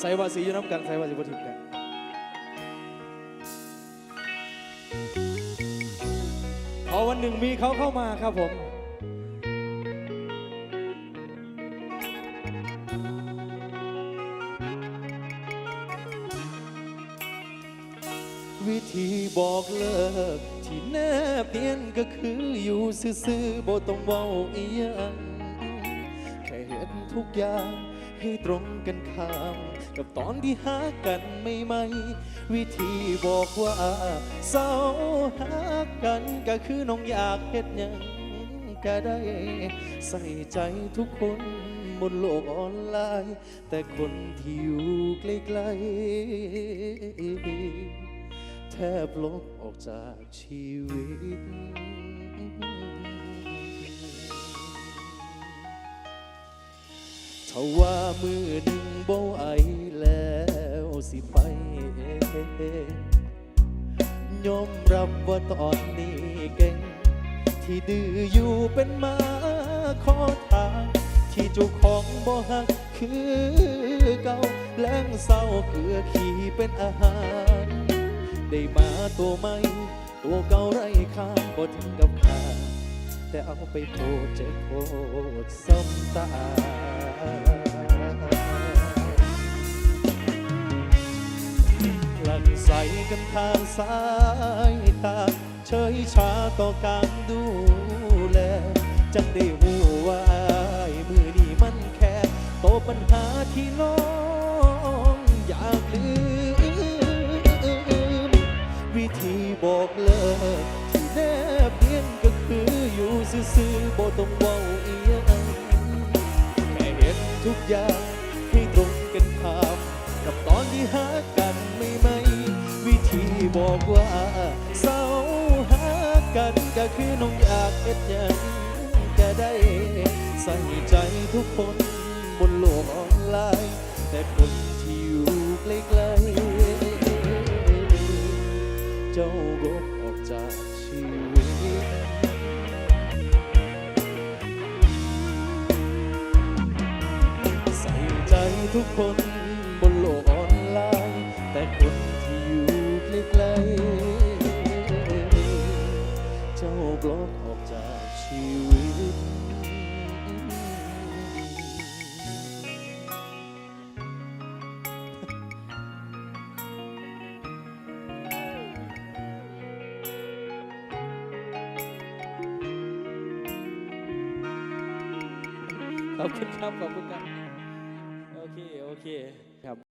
ใส่ว่าสีอยู่น้ำกันใส่ว่าสีบ่ทิมกันพอวันหนึ่งมีเขาเข้ามาครับผม วิธีบอกเลิก ที่แนบเนียนก็คืออยู่ซื่อๆบ่ต้องเว้าอีหยังแค่เห็นทุกอย่าง ให้ตรงกันข้าม กับตอนที่หากันไม่ไม่วิธีบอกว่าเศร้าหากันก็คือน้องอยากเฮ็ดหยังก็ได้ ใส่ใจทุกคนบนโลกออนไลน์ แต่คนที่อยู่ใกล้ๆแทบลบออกจากชีวิต ถ้าว่ามือหนึ่งบ่ไหวแล้วสิไปยอมรับว่าตอนนี้เก่ง ที่ดื้ออยู่เป็นมาขอทาง ที่เจ้าของบ่ฮักคือเก่าแล้งเศร้าเกลือขี่เป็นอาหาร ได้มาตัวใหม่ตัวเก่าไร้ค่าบ่ถึงกับขาด แต่เอาไปโพดเจ็บโพดซ้ำตาหลังใสกันทางสายตา เฉยชาต่อการดูแล จังได้หูว่าอายมือนี้มันแค่โตปัญหาที่น้องอยากลืมวิธีบอกเลิกที่แนบ ซื่อๆบ่ต้องเว้าอียงแค่เห็นทุกอย่างให้ตรงกันข้ามกับตอนที่หากันไม่ไม่วิธีบอกว่าเศร้าหากันก็คือน้องอยากเฮ็ดยังก็ได้ใส่ใจทุกคนบนโลกออนไลน์ แต่คนที่อยู่ใกล้ๆเจ้าบกออกจากชีวิต ทุกคนบนโลกออนไลน์ แต่คนที่อยู่ใกล้ๆเจ้าบล็อกออกจากชีวิต ขอบคุณครับ ขอบคุณครับ โ